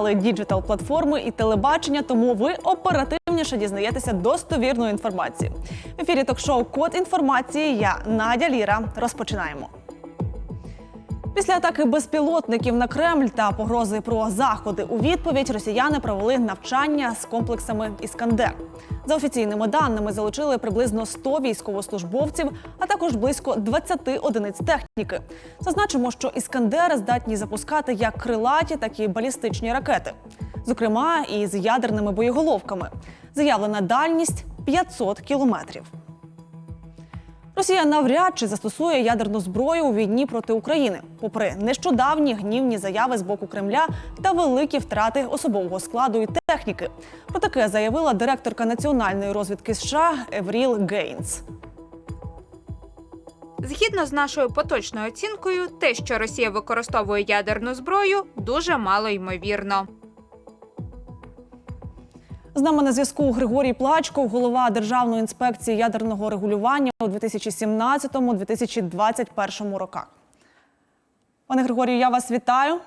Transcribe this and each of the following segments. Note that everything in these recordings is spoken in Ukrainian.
канали діджитал платформи і телебачення, тому ви оперативніше дізнаєтеся достовірної інформації. В ефірі ток-шоу Код інформації. Я Надя Ліра. Розпочинаємо. Після атаки безпілотників на Кремль та погрози про заходи у відповідь росіяни провели навчання з комплексами Іскандер. За офіційними даними залучили приблизно 100 військовослужбовців, а також близько 20 одиниць техніки. Зазначимо, що іскандери здатні запускати як крилаті, так і балістичні ракети, зокрема і з ядерними боєголовками. Заявлена дальність 500 кілометрів. Росія навряд чи застосує ядерну зброю у війні проти України, попри нещодавні гнівні заяви з боку Кремля та великі втрати особового складу і техніки. Про таке заявила директорка національної розвідки США Евріл Гейнс. Згідно з нашою поточною оцінкою, те, що Росія використовує ядерну зброю, дуже мало ймовірно. З нами на зв'язку Григорій Плачков, голова Державної інспекції ядерного регулювання у 2017-2021 роках. Пане Григорію, я вас вітаю.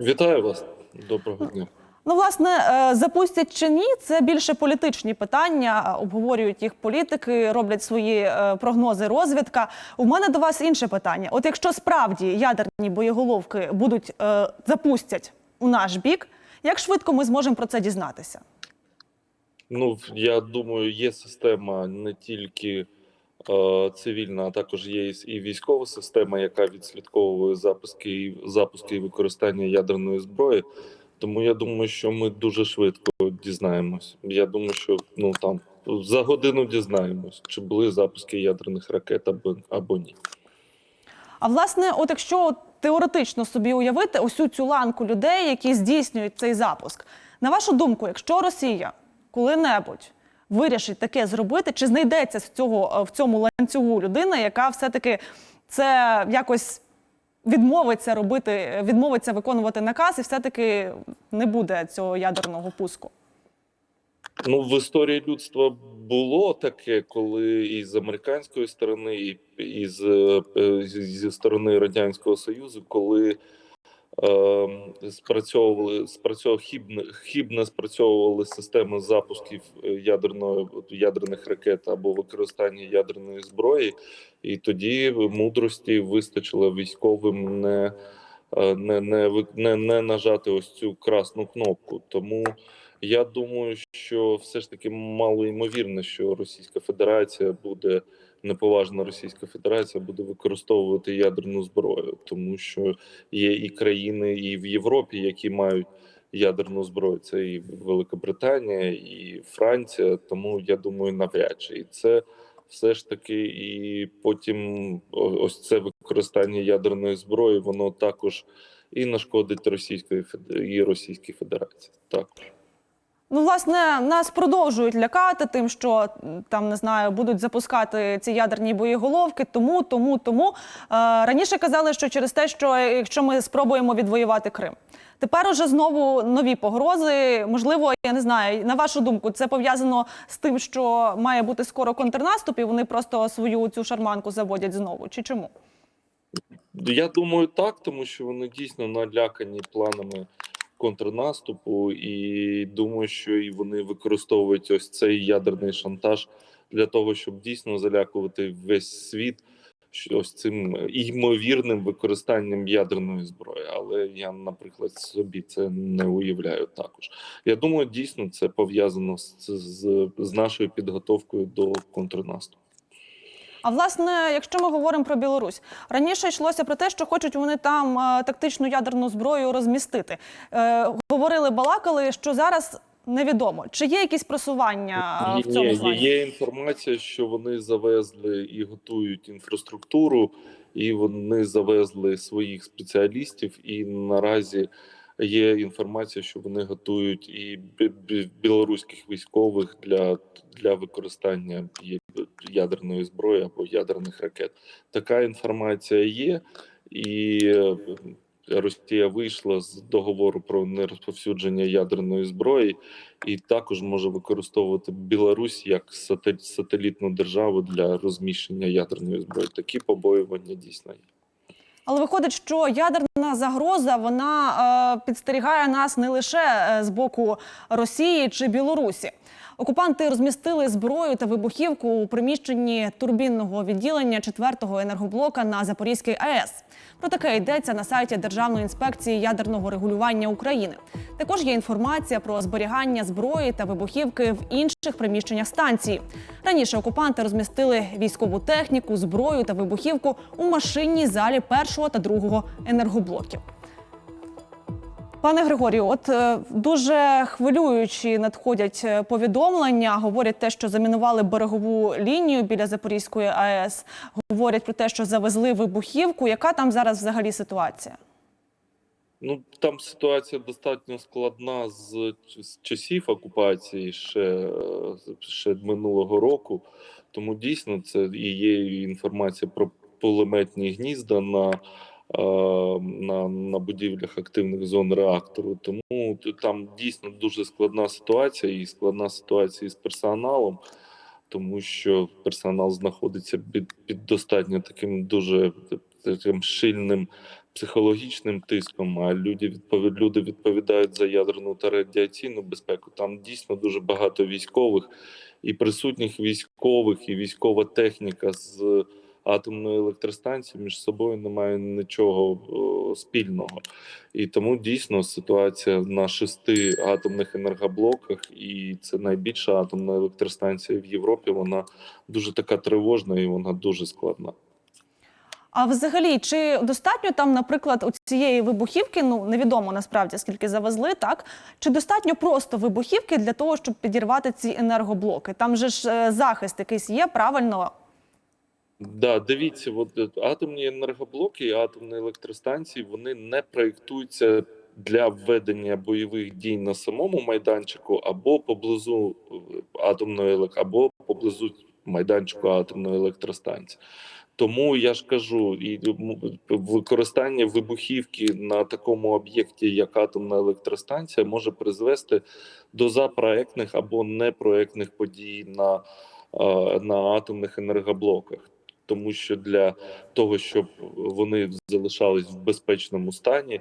Вітаю вас. Доброго дня. Ну, власне, е, запустять чи ні, це більше політичні питання. Обговорюють їх політики, роблять свої е, прогнози. Розвідка. У мене до вас інше питання. От якщо справді ядерні боєголовки будуть е, запустять у наш бік, як швидко ми зможемо про це дізнатися? Ну я думаю, є система не тільки е, цивільна, а також є і- військова система, яка відслідковує запуски і запуски і використання ядерної зброї. Тому я думаю, що ми дуже швидко дізнаємось. Я думаю, що ну там за годину дізнаємось, чи були запуски ядерних ракет або, або ні. А власне, от якщо теоретично собі уявити усю цю ланку людей, які здійснюють цей запуск, на вашу думку, якщо Росія коли-небудь вирішить таке зробити, чи знайдеться з цього е, в цьому ланцюгу людина, яка все-таки це якось відмовиться робити, відмовиться виконувати наказ, і все-таки не буде цього ядерного пуску? Ну, в історії людства було таке, коли і з американської сторони, і, і з, е, зі- сторони Радянського Союзу, коли е, спрацьовували спрацьовували хібно, хібно спрацьовували системи запусків е, ядерної ядерних ракет або використання ядерної зброї, і тоді мудрості вистачило військовим не, е, не, не, не, не нажати ось цю красну кнопку. Тому я думаю, що все ж таки мало ймовірно, що Російська Федерація буде неповажна Російська Федерація буде використовувати ядерну зброю, тому що є і країни, і в Європі, які мають ядерну зброю. Це і Велика Британія, і Франція. Тому я думаю, навряд чи і це. Все ж таки, і потім ось це використання ядерної зброї, воно також і нашкодить Російської і Російській Федерації. Також. Ну, власне, нас продовжують лякати тим, що там не знаю, будуть запускати ці ядерні боєголовки. Тому, тому, тому е, раніше казали, що через те, що е, якщо ми спробуємо відвоювати Крим. Тепер уже знову нові погрози. Можливо, я не знаю. На вашу думку, це пов'язано з тим, що має бути скоро контрнаступ, і вони просто свою цю шарманку заводять знову. Чи чому? Я думаю, так, тому що вони дійсно налякані планами контрнаступу, і думаю, що і вони використовують ось цей ядерний шантаж для того, щоб дійсно залякувати весь світ ось цим ймовірним використанням ядерної зброї. Але я, наприклад, собі це не уявляю також. Я думаю, дійсно це пов'язано з, з, з нашою підготовкою до контрнаступу. А власне, якщо ми говоримо про Білорусь, раніше йшлося про те, що хочуть вони там е, тактичну ядерну зброю розмістити. Е, говорили, балакали, що зараз невідомо. Чи є якісь просування е, в цьому Є, є, є інформація, що вони завезли і готують інфраструктуру, і вони завезли своїх спеціалістів. І наразі є інформація, що вони готують і бі- бі- білоруських військових для, для використання ядерної зброї або ядерних ракет. Така інформація є, і е, Росія вийшла з договору про нерозповсюдження ядерної зброї і також може використовувати Білорусь як сате- сателітну державу для розміщення ядерної зброї. Такі побоювання дійсно є. Але виходить, що ядерна загроза вона е, підстерігає нас не лише е, з боку Росії чи Білорусі. Окупанти розмістили зброю та вибухівку у приміщенні турбінного відділення 4-го енергоблока на Запорізькій АЕС. Про таке йдеться на сайті Державної інспекції ядерного регулювання України. Також є інформація про зберігання зброї та вибухівки в інших приміщеннях станції. Раніше окупанти розмістили військову техніку, зброю та вибухівку у машинній залі першого та другого енергоблоків. Пане Григорію, от е, дуже хвилюючі надходять е, повідомлення. Говорять те, що замінували берегову лінію біля Запорізької АЕС. Говорять про те, що завезли вибухівку. Яка там зараз взагалі ситуація? Ну там ситуація достатньо складна з, з часів окупації ще, е, ще минулого року. Тому дійсно це і є інформація про пулеметні гнізда на, на, на будівлях активних зон реактору. Тому там дійсно дуже складна ситуація, і складна ситуація з персоналом. Тому що персонал знаходиться під, під достатньо таким дуже таким щільним психологічним тиском, а люди відповід, люди відповідають за ядерну та радіаційну безпеку. Там дійсно дуже багато військових і присутніх військових, і військова техніка з атомної електростанції між собою не має нічого о, спільного. І тому дійсно ситуація на шести атомних енергоблоках, і це найбільша атомна електростанція в Європі. Вона дуже така тривожна і вона дуже складна. А взагалі, чи достатньо там, наприклад, у цієї вибухівки? Ну невідомо насправді скільки завезли, так чи достатньо просто вибухівки для того, щоб підірвати ці енергоблоки? Там же ж е, захист якийсь є, правильно? Да, дивіться, от е, атомні енергоблоки і атомні електростанції вони не проєктуються для введення бойових дій на самому майданчику або поблизу е, атомної або поблизу майданчику атомної електростанції. Тому я ж кажу, і використання вибухівки на такому об'єкті, як атомна електростанція, може призвести до запроектних або непроектних подій на, е, на атомних енергоблоках тому що для того, щоб вони залишались в безпечному стані,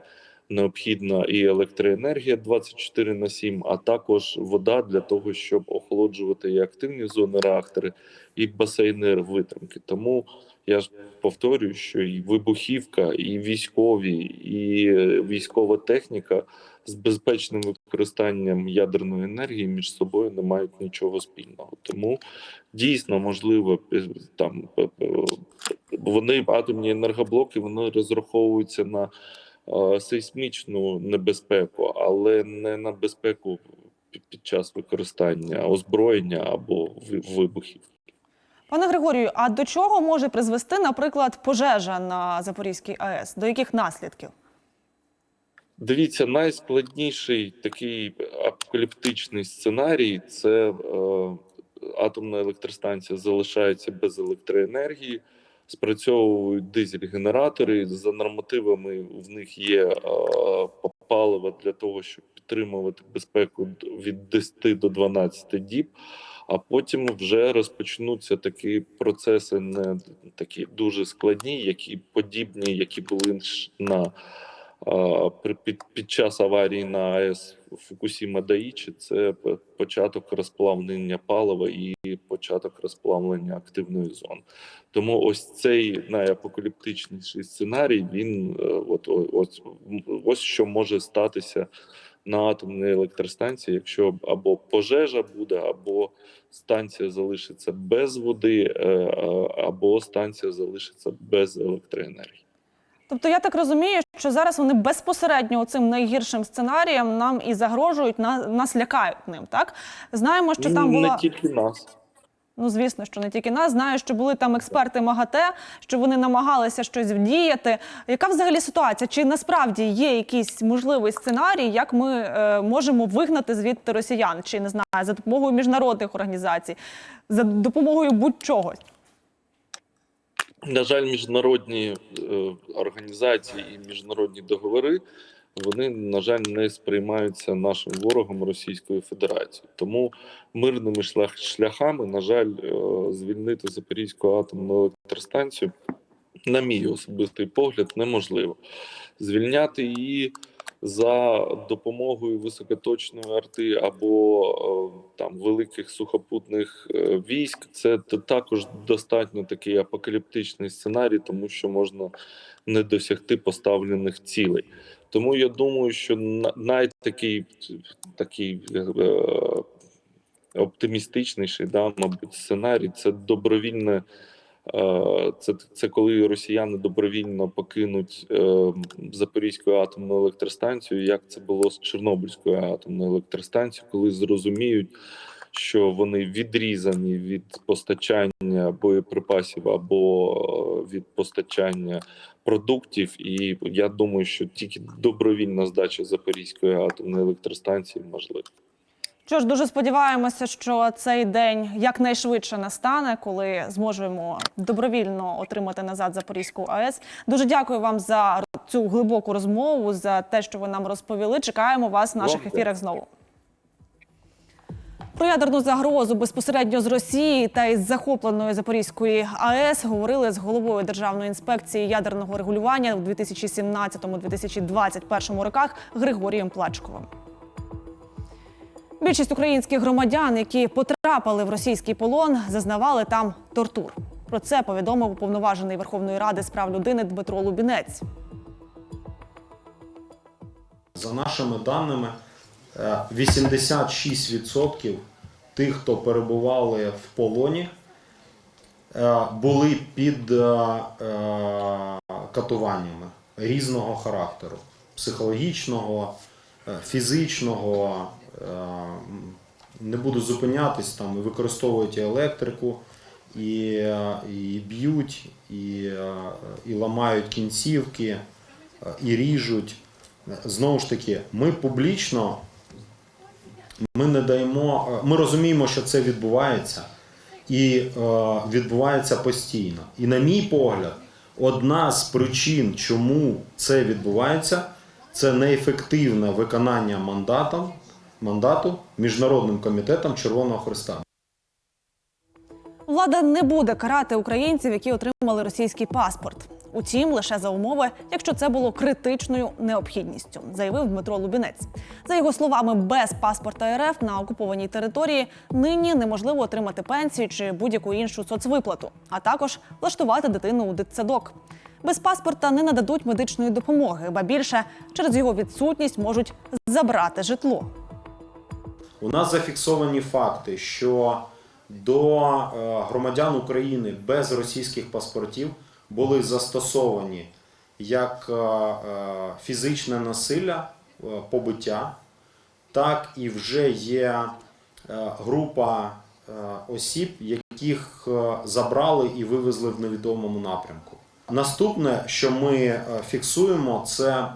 необхідна і електроенергія 24 на 7, а також вода для того, щоб охолоджувати і активні зони реактори, і басейни витримки. Тому я ж повторюю, що і вибухівка, і військові, і військова техніка з безпечним використанням ядерної енергії між собою не мають нічого спільного. Тому дійсно можливо е, там е, е, вони атомні енергоблоки вони розраховуються на сейсмічну небезпеку, але не на безпеку під час використання озброєння або вибухів. Пане Григорію, а до чого може призвести, наприклад, пожежа на Запорізькій АЕС? До яких наслідків? Дивіться, найскладніший такий апокаліптичний сценарій це е, атомна електростанція залишається без електроенергії, спрацьовують дизель-генератори. За нормативами в них є е, паливо для того, щоб підтримувати безпеку від 10 до 12 діб. А потім вже розпочнуться такі процеси, не такі дуже складні, які подібні, які були на під, під час аварії на АЕС Фукусіма Даїчі це початок розплавлення палива і початок розплавлення активної зони. Тому ось цей найапокаліптичніший сценарій. Він е, от ось, ось що може статися на атомній електростанції, якщо або пожежа буде, або станція залишиться без води, е, або станція залишиться без електроенергії. Тобто я так розумію, що зараз вони безпосередньо цим найгіршим сценарієм нам і загрожують, на- нас лякають ним. Так знаємо, що там не тільки нас. ну звісно, що не тільки нас. Знаю, що були там експерти МАГАТЕ, що вони намагалися щось вдіяти. Яка взагалі ситуація? Чи насправді є якийсь можливий сценарій, як ми е, можемо вигнати звідти росіян? Чи не знаю, за допомогою міжнародних організацій, за допомогою будь-чого? На жаль, міжнародні е, організації і міжнародні договори вони, на жаль, не сприймаються нашим ворогом Російською Федерацією. Тому мирними шлях- шляхами, на жаль, е, звільнити Запорізьку атомну електростанцію на мій особистий погляд, неможливо. Звільняти її за допомогою високоточної арти або е, там великих сухопутних е, військ, це також достатньо такий апокаліптичний сценарій, тому що можна не досягти поставлених цілей. Тому я думаю, що на- навіть такий, такий е, оптимістичніший, да, мабуть, сценарій це добровільне. Е, Це, це коли росіяни добровільно покинуть е, Запорізьку атомну електростанцію, як це було з Чорнобильською атомною електростанцією, коли зрозуміють, що вони відрізані від постачання боєприпасів або е, від постачання продуктів. І я думаю, що тільки добровільна здача Запорізької атомної електростанції можлива. Що ж, дуже сподіваємося, що цей день якнайшвидше настане, коли зможемо добровільно отримати назад Запорізьку АЕС. Дуже дякую вам за цю глибоку розмову, за те, що ви нам розповіли. Чекаємо вас в наших ефірах знову. Про ядерну загрозу безпосередньо з Росії та із захопленої Запорізької АЕС говорили з головою Державної інспекції ядерного регулювання у 2017-2021 роках Григорієм Плачковим. Більшість українських громадян, які потрапили в російський полон, зазнавали там тортур. Про це повідомив уповноважений Верховної Ради з прав людини Дмитро Лубінець. За нашими даними, е, 86% тих, хто перебували в полоні, е, були під е, е, катуваннями різного характеру: психологічного, е, фізичного. Е, Не буду зупинятись там, використовують електрику, і, е, і б'ють, і, е, і ламають кінцівки, і ріжуть. Знову ж таки, ми публічно ми не даємо, ми розуміємо, що це відбувається і відбувається постійно. І, на мій погляд, одна з причин, чому це відбувається, це неефективне виконання мандатом, мандату Міжнародним комітетом Червоного Христа. Влада не буде карати українців, які отримали російський паспорт. Утім, лише за умови, якщо це було критичною необхідністю, заявив Дмитро Лубінець. За його словами, без паспорта РФ на окупованій території нині неможливо отримати пенсію чи будь-яку іншу соцвиплату, а також влаштувати дитину у дитсадок. Без паспорта не нададуть медичної допомоги, ба більше через його відсутність можуть забрати житло. У нас зафіксовані факти, що до е, громадян України без російських паспортів були застосовані як е, е, фізичне насилля, побиття, так і вже є група осіб, яких забрали і вивезли в невідомому напрямку. Наступне, що ми фіксуємо, це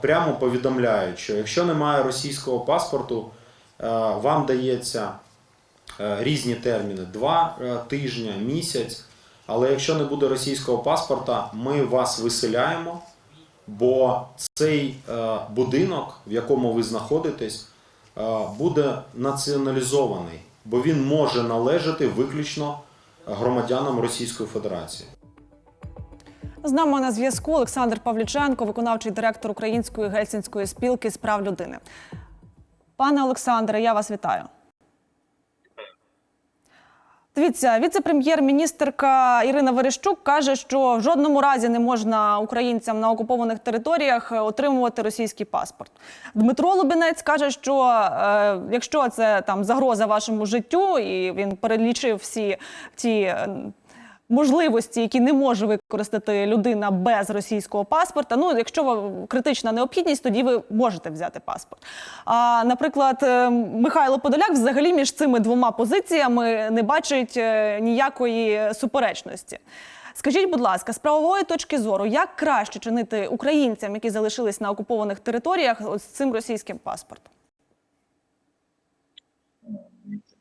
прямо повідомляють, що якщо немає російського паспорту, вам дається е, різні терміни: два е, тижні, місяць. Але якщо не буде російського паспорта, ми вас виселяємо, бо цей е, будинок, в якому ви знаходитесь, е, буде націоналізований, бо він може належати виключно громадянам Російської Федерації. З нами на зв'язку Олександр Павліченко, виконавчий директор Української гельсінської спілки з прав людини. Пане Олександре, я вас вітаю. Дивіться, віце-прем'єр-міністерка Ірина Верещук каже, що в жодному разі не можна українцям на окупованих територіях отримувати російський паспорт. Дмитро Лубінець каже, що е, якщо це там загроза вашому життю, і він перелічив всі ті. Можливості, які не може використати людина без російського паспорта. Ну, якщо ви- критична необхідність, тоді ви можете взяти паспорт. А наприклад, е, Михайло Подоляк взагалі між цими двома позиціями не бачить е, ніякої суперечності. Скажіть, будь ласка, з правової точки зору, як краще чинити українцям, які залишились на окупованих територіях, з цим російським паспортом?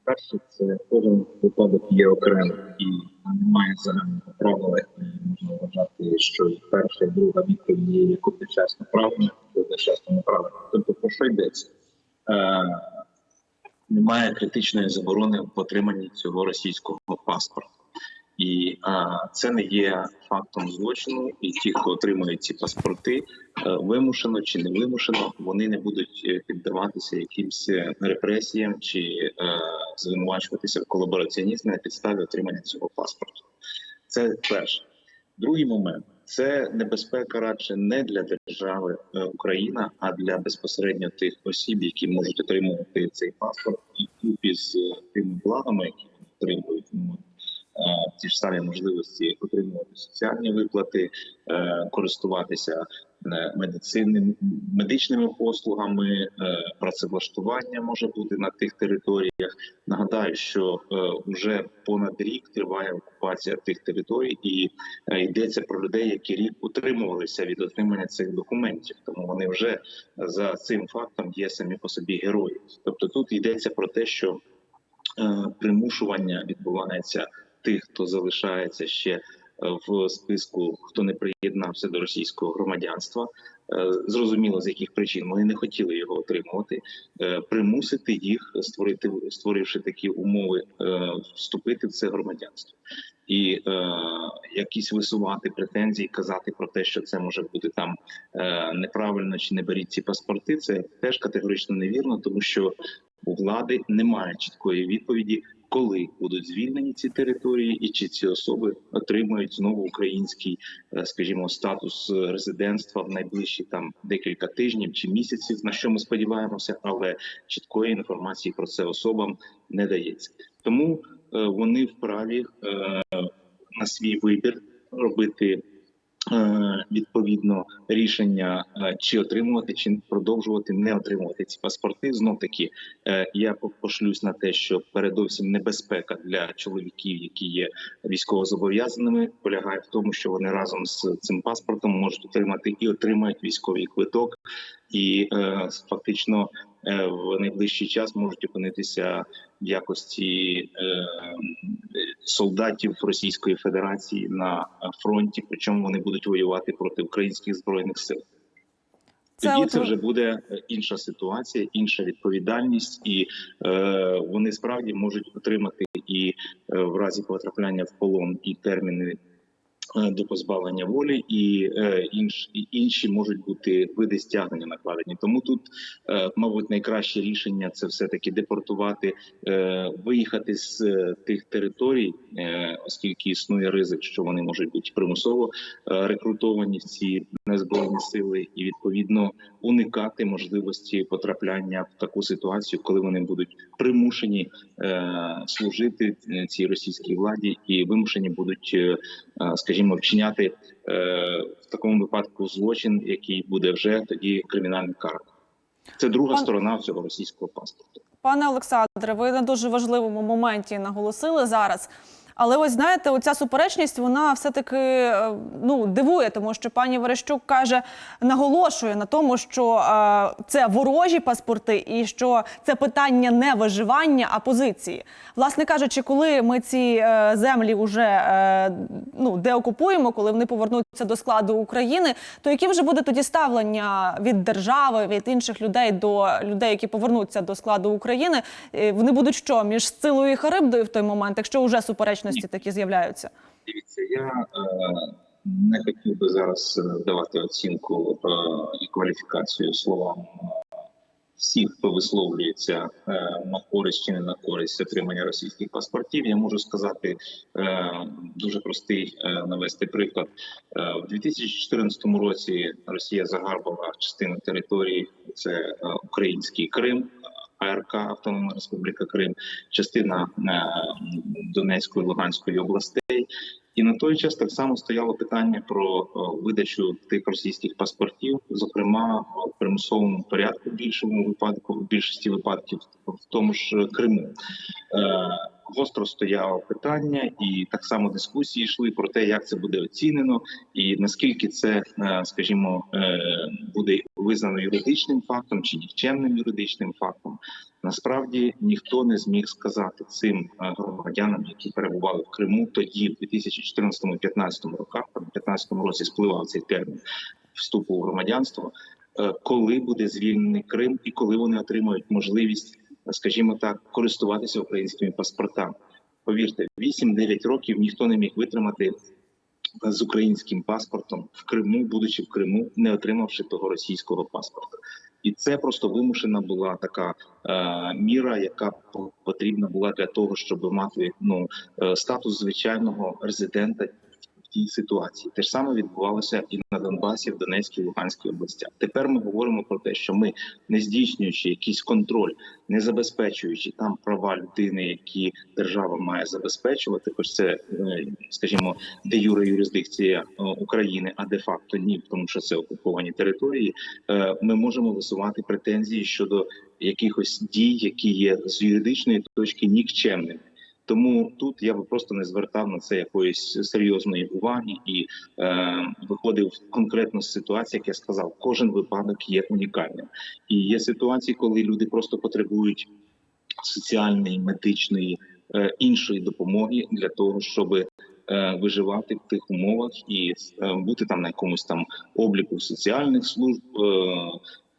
Перше, це кожен випадок є окремим і немає загального правила. І Можна вважати, що перша і друга відповідь є як одночасно правильно, і одночасно неправильно. Тобто про що йдеться? Е, немає критичної заборони в отриманні цього російського паспорта. І а, це не є фактом злочину. І ті, хто отримують ці паспорти, е, вимушено чи не вимушено, вони не будуть е, піддаватися якимсь е, репресіям чи е, звинувачуватися в колабораціонізмі на підставі отримання цього паспорту. Це перше. Другий момент це небезпека радше не для держави Україна, а для безпосередньо тих осіб, які можуть отримувати цей паспорт, і купі з тими благами, які вони отримують. Ну, е, Ті ж самі можливості отримувати соціальні виплати, е, користуватися е, медицинним медичними послугами, працевлаштування може бути на тих територіях. Нагадаю, що вже понад рік триває окупація тих територій, і йдеться про людей, які рік утримувалися від отримання цих документів. Тому вони вже за цим фактом є самі по собі герої. Тобто тут йдеться про те, що примушування відбувається тих, хто залишається ще е, в списку, хто не приєднався до російського громадянства. Е, Зрозуміло, з яких причин вони не хотіли його отримувати, е, примусити їх створити, створивши такі умови, вступити в це громадянство і е, якісь висувати претензії, казати про те, що це може бути там е, неправильно чи не беріть ці паспорти. Це теж категорично невірно, тому що у влади немає чіткої відповіді, коли будуть звільнені ці території, і чи ці особи отримають знову український, е, скажімо, статус резидентства в найближчі там декілька тижнів чи місяців, на що ми сподіваємося, але чіткої інформації про це особам не дається. Тому е, вони вправі е, на свій вибір робити е, відповідно рішення, е, чи отримувати, чи продовжувати не отримувати ці паспорти. Знов таки е, я пошлюсь на те, що передовсім небезпека для чоловіків, які є військовозобов'язаними, полягає в тому, що вони разом з цим паспортом можуть отримати і отримають військовий квиток, і е, фактично е, в найближчий час можуть опинитися в якості е, солдатів Російської Федерації на фронті, причому вони будуть воювати проти українських збройних сил. Це Тоді от це вже буде е, інша ситуація, інша відповідальність, і е, вони справді можуть отримати і е, в разі потрапляння в полон і терміни е, до позбавлення волі, і, е, і інші можуть бути види стягнення накладені. Тому тут, е, мабуть, найкраще рішення це все таки депортувати, е, виїхати з е, тих територій, е, оскільки існує ризик, що вони можуть бути примусово е, рекрутовані в ці незбройні сили, і відповідно уникати можливості потрапляння в таку ситуацію, коли вони будуть примушені е, служити е, цій російській владі і вимушені будуть, е, е, скажімо, вчиняти е, в такому випадку злочин, який буде вже тоді кримінальним каром. Це друга Пан- сторона цього російського паспорту. Пане Олександре, ви на дуже важливому моменті наголосили зараз. Але ось знаєте, оця суперечність вона все-таки е, ну дивує, тому що пані Верещук каже, наголошує на тому, що е, це ворожі паспорти, і що це питання не виживання, а позиції. Власне кажучи, коли ми ці е, землі вже ну деокупуємо, коли вони повернуться до складу України, то яким же буде тоді ставлення від держави, від інших людей до людей, які повернуться до складу України? Вони будуть що між Сцилою і Харибдою в той момент, якщо вже суперечності такі з'являються? Дивіться, я е, не хотів би зараз е, давати оцінку е, і кваліфікацію словам всіх, хто висловлюється на користь чи не на користь отримання російських паспортів. Я можу сказати дуже простий навести приклад. В 2014 році Росія загарбала частину території, це український Крим. АРК Автономна Республіка Крим, частина е, Донецької Луганської областей. І на той час так само стояло питання про видачу тих російських паспортів, зокрема в примусовому порядку, більшому випадку, в більшості випадків, в тому ж Криму. Гостро стояло питання, і так само дискусії йшли про те, як це буде оцінено, і наскільки це, е, скажімо, е, буде визнано юридичним фактом чи нікчемним юридичним фактом. Насправді ніхто не зміг сказати цим е, громадянам, які перебували в Криму тоді, в 2014-2015 роках, там в 2015 році спливав цей термін вступу у громадянство, коли буде звільнений Крим і коли вони отримають можливість, скажімо так, користуватися українськими паспортами. Повірте, 8-9 років ніхто не міг витримати з українським паспортом в Криму, будучи в Криму, не отримавши того російського паспорта. І це просто вимушена була така е, міра, яка потрібна була для того, щоб мати ну е, статус звичайного резидента тій ситуації. Те ж саме відбувалося і на Донбасі, в Донецькій, Луганській областях. Тепер ми говоримо про те, що ми, не здійснюючи якийсь контроль, не забезпечуючи там права людини, які держава має забезпечувати, хоч це, е, скажімо, де юре юрисдикція е, України, а де факто ні, тому що це окуповані території. е, Ми можемо висувати претензії щодо якихось дій, які є з юридичної точки нікчемними. Тому тут я би просто не звертав на це якоїсь серйозної уваги і е, виходив конкретно з ситуації, як я сказав, кожен випадок є унікальним. І є ситуації, коли люди просто потребують соціальної, медичної е, іншої допомоги для того, щоб е, виживати в тих умовах і е, бути там на якомусь там обліку соціальних служб.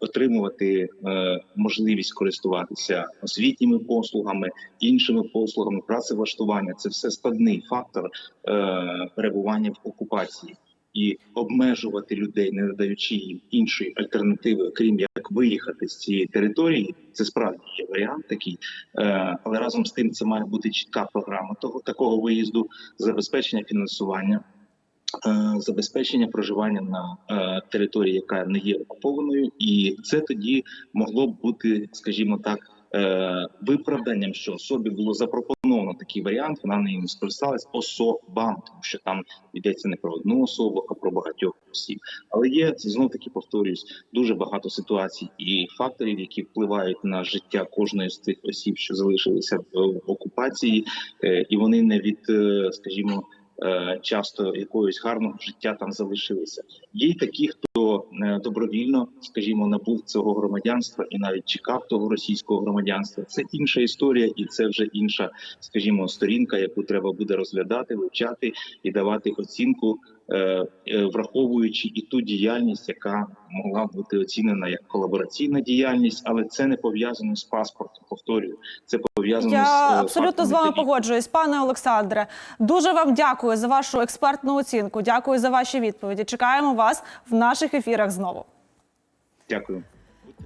Отримувати е, можливість користуватися освітніми послугами, іншими послугами, працевлаштування це все складний фактор е, перебування в окупації і обмежувати людей, не надаючи їм іншої альтернативи, крім як виїхати з цієї території. Це справді є варіант такий, е, але разом з тим це має бути чітка програма того такого виїзду, забезпечення фінансування. Е, Забезпечення проживання на е, території, яка не є окупованою, і це тоді могло б бути, скажімо так, е, виправданням, що особі було запропоновано такий варіант. Вона не скористалась особам, тому що там йдеться не про одну особу, а про багатьох осіб. Але є знов таки повторюсь дуже багато ситуацій і факторів, які впливають на життя кожної з цих осіб, що залишилися в окупації, і вони не від, скажімо. Е, Часто якогось гарного життя там залишилися. Є й такі, хто е, добровільно, скажімо, набув цього громадянства і навіть чекав того російського громадянства. Це інша історія, і це вже інша, скажімо, сторінка, яку треба буде розглядати, вивчати і давати оцінку, враховуючи і ту діяльність, яка могла бути оцінена як колабораційна діяльність, але це не пов'язано з паспортом. Повторюю, це пов'язано Я з абсолютно з вами погоджуюсь, пане Олександре. Дуже вам дякую за вашу експертну оцінку. Дякую за ваші відповіді. Чекаємо вас в наших ефірах знову. Дякую.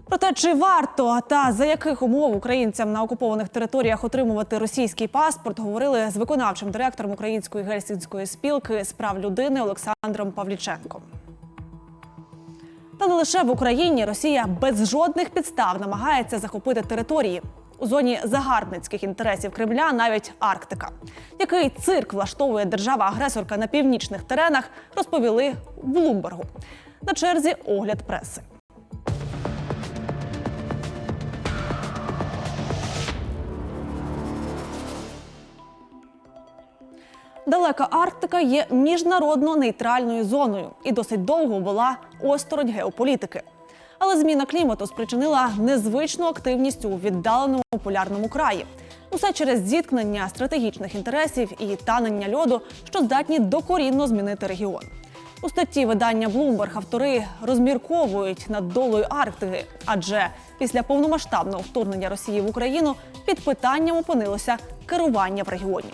Про те, чи варто та за яких умов українцям на окупованих територіях отримувати російський паспорт, говорили з виконавчим директором Української гельсінської спілки з прав людини Олександром Павліченком. Та не лише в Україні Росія без жодних підстав намагається захопити території. У зоні загарбницьких інтересів Кремля навіть Арктика. Який цирк влаштовує держава-агресорка на північних теренах, розповіли в Блумбергу. На черзі огляд преси. Далека Арктика є міжнародно нейтральною зоною і досить довго була осторонь геополітики. Але зміна клімату спричинила незвичну активність у віддаленому полярному краї. Усе через зіткнення стратегічних інтересів і танення льоду, що здатні докорінно змінити регіон. У статті видання Bloomberg автори розмірковують над долою Арктики, адже після повномасштабного вторгнення Росії в Україну під питанням опинилося керування в регіоні.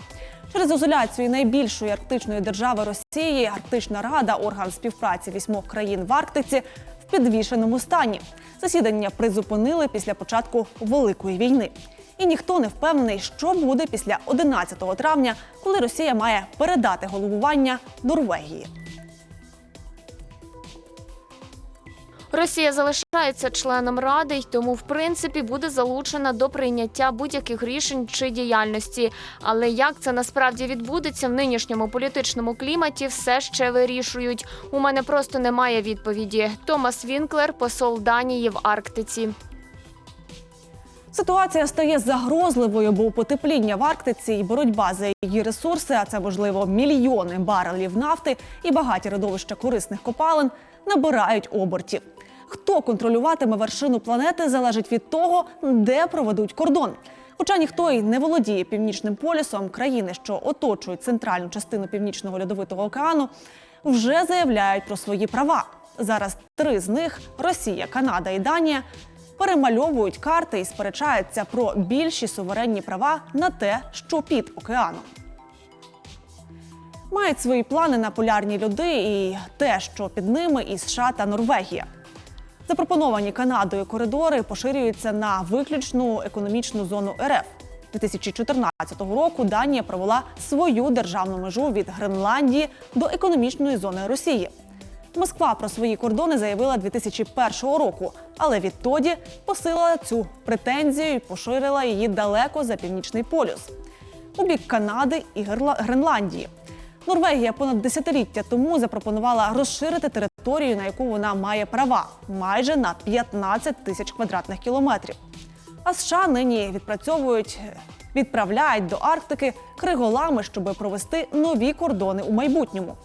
Через ізоляцію найбільшої арктичної держави Росії Арктична Рада, орган співпраці вісьмох країн в Арктиці, в підвішеному стані. Засідання призупинили після початку Великої війни. І ніхто не впевнений, що буде після 11 травня, коли Росія має передати головування Норвегії. Росія залишається членом ради й тому, в принципі, буде залучена до прийняття будь-яких рішень чи діяльності. Але як це насправді відбудеться в нинішньому політичному кліматі, все ще вирішують. У мене просто немає відповіді. Томас Вінклер, посол Данії в Арктиці. Ситуація стає загрозливою, бо потепління в Арктиці і боротьба за її ресурси, а це можливо мільйони барелів нафти і багаті родовища корисних копалин, набирають обертів. Хто контролюватиме вершину планети, залежить від того, де проведуть кордон. Хоча ніхто й не володіє північним полюсом, країни, що оточують центральну частину північного льодовитого океану, вже заявляють про свої права. Зараз три з них Росія, Канада і Данія перемальовують карти і сперечаються про більші суверенні права на те, що під океаном. Мають свої плани на полярні льоди і те, що під ними і США та Норвегія. Запропоновані Канадою коридори поширюються на виключну економічну зону РФ. 2014 року Данія провела свою державну межу від Гренландії до економічної зони Росії. Москва про свої кордони заявила 2001 року, але відтоді посилила цю претензію і поширила її далеко за північний полюс у бік Канади і Гренландії. Норвегія понад десятиліття тому запропонувала розширити територію, на яку вона має права, майже на 15 тисяч квадратних кілометрів. А США нині відпрацьовують, відправляють до Арктики криголами, щоб провести нові кордони у майбутньому.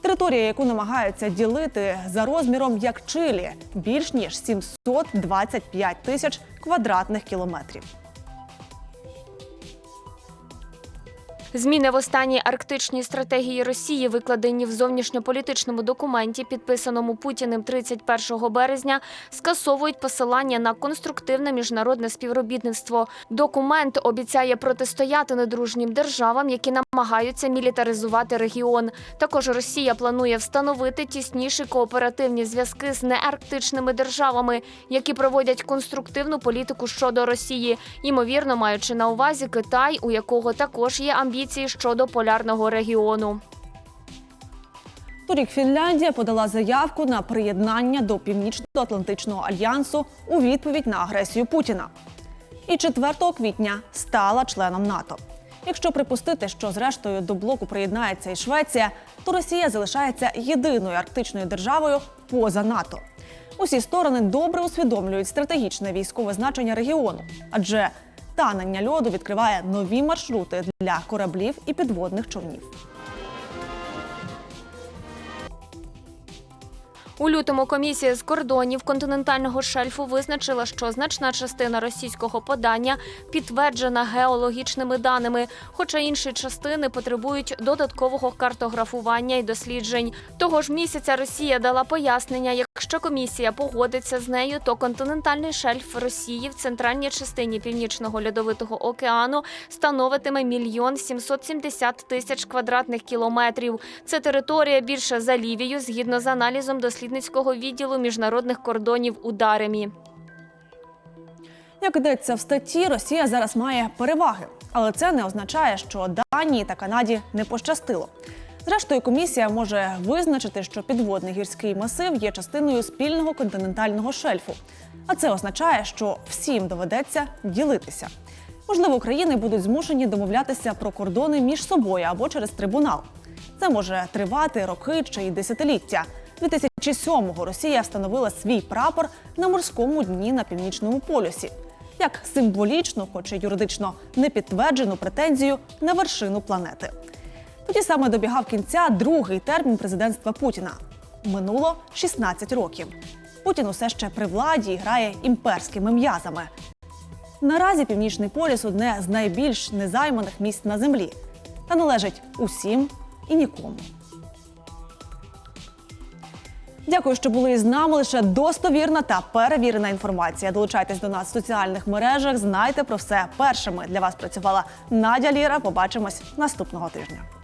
Територія, яку намагаються ділити за розміром як Чилі, більш ніж 725 тисяч квадратних кілометрів. Зміни в останній арктичній стратегії Росії, викладені в зовнішньополітичному документі, підписаному Путіним 31 березня, скасовують посилання на конструктивне міжнародне співробітництво. Документ обіцяє протистояти недружнім державам, які намагаються мілітаризувати регіон. Також Росія планує встановити тісніші кооперативні зв'язки з неарктичними державами, які проводять конструктивну політику щодо Росії, ймовірно маючи на увазі Китай, у якого також є амбіції щодо полярного регіону. Торік Фінляндія подала заявку на приєднання до Північно-Атлантичного альянсу у відповідь на агресію Путіна. І 4 квітня стала членом НАТО. Якщо припустити, що зрештою до блоку приєднається і Швеція, то Росія залишається єдиною арктичною державою поза НАТО. Усі сторони добре усвідомлюють стратегічне військове значення регіону, адже танення льоду відкриває нові маршрути для кораблів і підводних човнів. У лютому комісія з кордонів континентального шельфу визначила, що значна частина російського подання підтверджена геологічними даними, хоча інші частини потребують додаткового картографування і досліджень. Того ж місяця Росія дала пояснення, якщо комісія погодиться з нею, то континентальний шельф Росії в центральній частині північного льодовитого океану становитиме мільйон 770 тисяч квадратних кілометрів. Це територія більше за Лівію, згідно з аналізом дослідницького відділу міжнародних кордонів у Даремі. Як йдеться в статті, Росія зараз має переваги, але це не означає, що Данії та Канаді не пощастило. Зрештою, комісія може визначити, що підводний гірський масив є частиною спільного континентального шельфу. А це означає, що всім доведеться ділитися. Можливо, країни будуть змушені домовлятися про кордони між собою або через трибунал. Це може тривати роки чи й десятиліття. 2007-го Росія встановила свій прапор на морському дні на північному полюсі як символічну, хоч і юридично не підтверджену претензію на вершину планети. Тоді саме добігав кінця другий термін президентства Путіна. Минуло 16 років. Путін усе ще при владі і грає імперськими м'язами. Наразі північний полюс одне з найбільш незайманих місць на землі та належить усім і нікому. Дякую, що були із нами. Лише достовірна та перевірена інформація. Долучайтесь до нас в соціальних мережах. Знайте про все першими. Для вас працювала Надя Ліра. Побачимось наступного тижня.